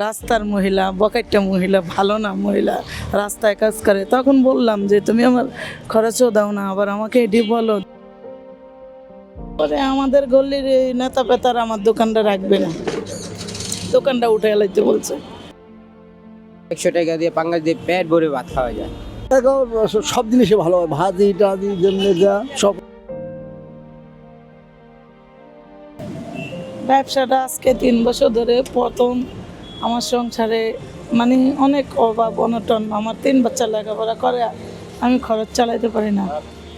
রাস্তার মহিলা বকাইটা মহিলা ভালো না মহিলা রাস্তায় কাজ করে। তখন বললাম যে তুমি আমার খরচও দাও না আবার আমাকে এটি বলো। পরে আমাদের গল্লির এই নেতা পেতার আমার দোকানটা রাখবে না। দোকানটা উঠে এলাইতে বলছে। একশো টাকা দিয়ে পাঙ্গাস দিয়ে প্যাট ভরে ভাত খাওয়া যায়। সব জিনিসই ভালো হয়। ভাজি টাজি যেমনি যা সব। ব্যবসাটা আজকে তিন বছর ধরে প্রথম আমার সংসারে মানে অনেক অভাব, অনটন, আমার তিন বাচ্চা লেখাপড়া করে, আমি খরচ চালাইতে পারি না।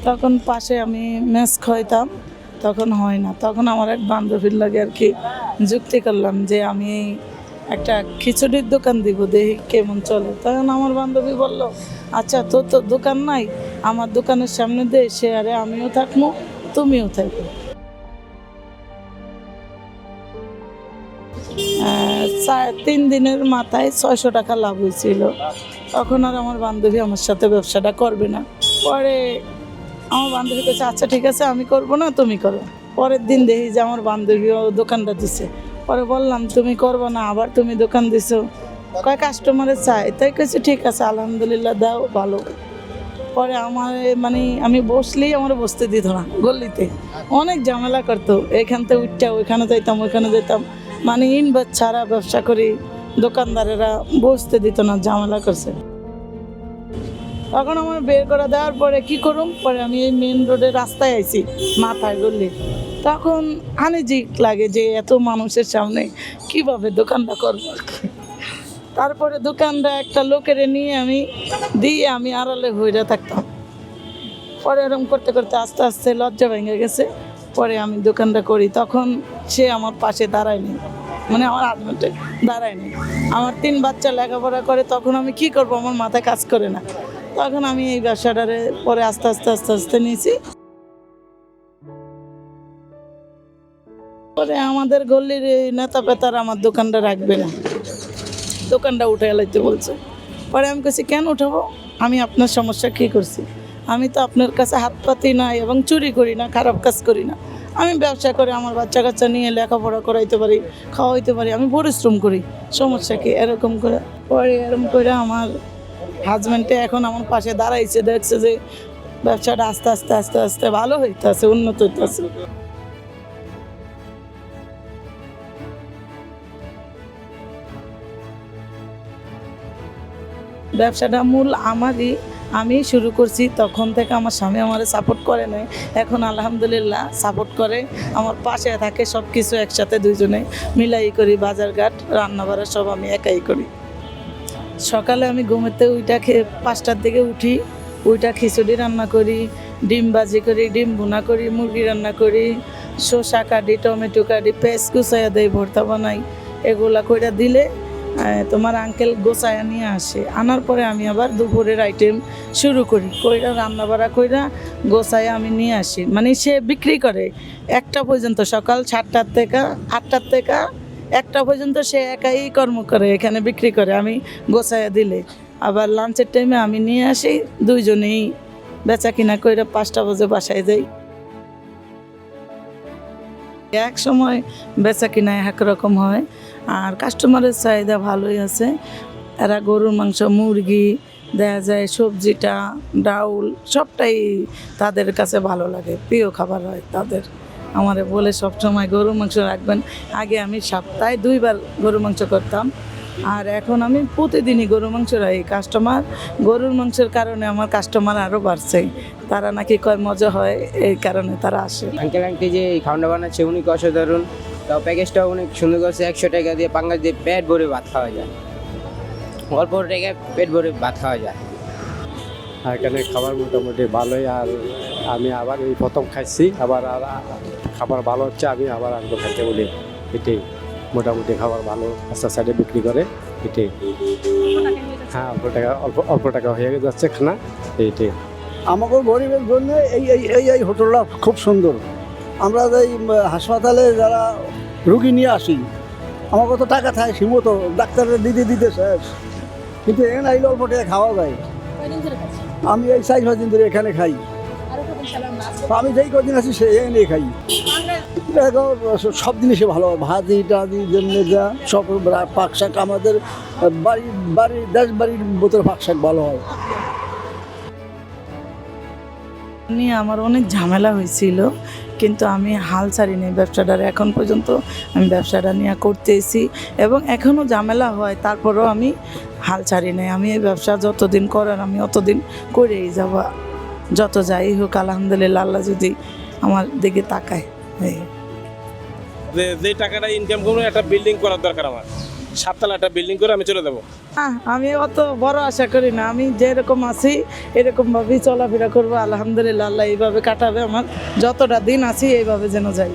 তখন পাশে আমি মেস খাইতাম তখন হয় না। তখন আমার এক বান্ধবীর লাগে আর কি যুক্তি করলাম যে আমি একটা খিচুড়ির দোকান দিব, দেখি কেমন চলে। তখন আমার বান্ধবী বলল আচ্ছা তোর তো দোকান নাই, আমার দোকানের সামনে দে, সে আরে আমিও থাকব তুমিও থাকব তিন দিনের মাথায় ছয়শো টাকা লাভ হয়েছিল। তখন আর আমার বান্ধবী আমার সাথে ব্যবসাটা করবে না। পরে আমার বান্ধবী কাছে আচ্ছা ঠিক আছে, আমি করব না, তুমি করো। পরের দিন দেখি যে আমার বান্ধবীও দোকানটা দিছে। পরে বললাম, তুমি করব না, আবার তুমি দোকান দিছো। কয়, কাস্টমারে চাই তাই কেছে ঠিক আছে, আলহামদুলিল্লাহ, দাও, ভালো। পরে আমার মানে আমি বসলেই আমার বসতে দিত না, গল্লিতে। অনেক ঝামেলা করতো, এখান থেকে উঠটা, ওইখানে যাইতাম, ওইখানে যেতাম মানে ইনভার ছাড়া ব্যবসা করি, দোকানদারেরা বসতে দিত না, ঝামেলা করছে। তখন আমার বের করে দেওয়ার পরে কি করুম? পরে আমি এই মেন রোডে রাস্তায় আইছি, মাথায় গলি। তখন আনিজিক লাগে যে এত মানুষের সামনে কীভাবে দোকানটা করব? তারপরে দোকানটা একটা লোকের নিয়ে আমি, দিয়ে আমি আড়ালে হইরা থাকতাম। পরে এরকম করতে করতে আস্তে আস্তে লজ্জা ভেঙে গেছে। পরে আমি দোকানটা করি, তখন সে আমার পাশে দাঁড়ায়নি। মানে আমার হাজবেন্ডে দাঁড়ায়নি। আমার তিন বাচ্চা লেখাপড়া করে, তখন আমি কি করব? আমার মাথায় কাজ করে না। তখন আমি এই ব্যবসাটারে পরে আস্তে আস্তে আস্তে আস্তে নিয়েছি। পরে আমাদের গল্লির এই নেতা পেতার আমার দোকানটা রাখবে না। দোকানটা উঠে এলাইতে বলছে। পরে আমি কাছে কেন উঠাবো? আমি আপনার সমস্যা কী করছি? আমি তো আপনার কাছে হাত পাতি নাই এবং চুরি করি না, খারাপ কাজ করি না। আমি ব্যবসা করে আমার বাচ্চা কাচ্চা নিয়ে লেখাপড়া করাইতে পারি, খাওয়াইতে পারি, আমি পরিশ্রম করি। সমস্যা কি? এরকম করে, পরে এরকম করে আমার হাজব্যান্ডে এখন আমার পাশে দাঁড়াইছে, দেখছে যে ব্যবসাটা আস্তে আস্তে আস্তে আস্তে ভালো হইতেছে, উন্নত হইতেছে। ব্যবসাটা মূল আমারই আমি শুরু করছি, তখন থেকে আমার স্বামী আমার সাপোর্ট করে নাই। এখন আলহামদুলিল্লাহ সাপোর্ট করে, আমার পাশে থাকে সব কিছু একসাথে দুজনে মিলাই করি, বাজারঘাট রান্না বাড়া সব আমি একাই করি। সকালে আমি ঘুমেতে ওইটা খেয়ে পাঁচটার দিকে উঠি ওইটা খিচুড়ি রান্না করি, ডিম ভাজি করি, ডিম ভুনা করি, মুরগি রান্না করি, শসা কাটি, টমেটো কাটি পেঁয়াজ কুচাইয়া দেয় ভর্তা বানাই, এগুলা কইরা দিলে তোমার আঙ্কেল গোছায়া নিয়ে আসে। আনার পরে আমি আবার দুপুরের আইটেম শুরু করি। কইরা রান্না বাড়া কইরা গোছায়া আমি নিয়ে আসি। মানে সে বিক্রি করে। একটা পর্যন্ত সকাল সাতটার থেকে আটটার থেকে একটা পর্যন্ত সে একাই কর্ম করে, এখানে বিক্রি করে, আমি গোছায়া দিলে। আবার লাঞ্চের টাইমে আমি নিয়ে আসি, দুইজনেই বেচা কিনা কইরা পাঁচটা বাজে বাসায় যাই। এক সময় বেচা কিনা একরকম হয়। আর কাস্টমারের চাহিদা ভালোই আছে। এরা গরুর মাংস, মুরগি, দেখা যায় সবজিটা, ডাউল সবটাই তাদের কাছে ভালো লাগে। প্রিয় খাবার হয় তাদের। আমার বলে সবসময় গরুর মাংস রাখবেন। আগে আমি সপ্তাহে দুইবার গরুর মাংস করতাম। আর এখন আমি প্রতিদিনই গরুর মাংস রাখি কাস্টমার গরুর মাংসের কারণে আমার কাস্টমার আরও বাড়ছে। তারা নাকি কয় মজা হয় এই কারণে তারা আসে। আঙ্কেল আন্টি যে এই খাওয়াটা বানাচ্ছে উনি অসাধারণ তাও প্যাকেজটাও অনেক সুন্দর করছে একশো টাকা দিয়ে পাঙ্গাস দিয়ে পেট ভরে ভাত খাওয়া যায়। অল্প টাকায় পেট ভরে ভাত খাওয়া যায়। আর এখানে খাবার মোটামুটি ভালোই আর আমি আবার এই প্রথম খাইছি আবার আর খাবার ভালো হচ্ছে আমি আবার আসব খাইতে বলি। এটাই। মোটামুটি খাবার ভালো রাস্তার সাইডে বিক্রি করে এটাই হ্যাঁ অল্প টাকা অল্প অল্প টাকা হয়ে যাচ্ছে খানা এইটাই আমাকে গরিবের জন্য এই এই এই এই হোটেলটা খুব সুন্দর। আমরা এই হাসপাতালে যারা রুগী নিয়ে আসি আমাকে তো টাকা থাকে সীমত ডাক্তারের দিতে দিতে শেষ। কিন্তু এখানে আইলে অল্প টাকা খাওয়া যায়। আমি এই চার পাঁচ দিন ধরে এখানে খাই। আমি যেই কদিন আছি সে এনে খাই। সব জিনিসই ভালো, ভাজি টাজি জন্য যা, সব পাক শাক আমাদের, বাড়ি বাড়ি, দেশ বাড়ির বোতল পাক শাক ভালো হয়। নিয়ে আমার অনেক ঝামেলা হয়েছিল, কিন্তু আমি হাল ছাড়িনি ব্যবসাটার। এখন পর্যন্ত আমি ব্যবসাটা নিয়ে করতেছি এবং এখনও ঝামেলা হয়, তারপরেও আমি হাল ছাড়ি নাই আমি এই ব্যবসা যতদিন করার আমি অতদিন করেই যাব, যত যাই হোক, আলহামদুলিল্লাহ, আল্লাহ যদি আমার দিকে তাকায়। যে যে টাকাটা ইনকাম করব একটা বিল্ডিং করার দরকার আমার। সাততলা একটা বিল্ডিং করে আমি চলে যাব। আমি অত বড় আশা করি না। আমি যেরকম আছি এরকমভাবেই চলাফেরা করব। আলহামদুলিল্লাহ আল্লাহ এইভাবে কাটাবে আমার। যতটা দিন আছি এইভাবে যেন যাই।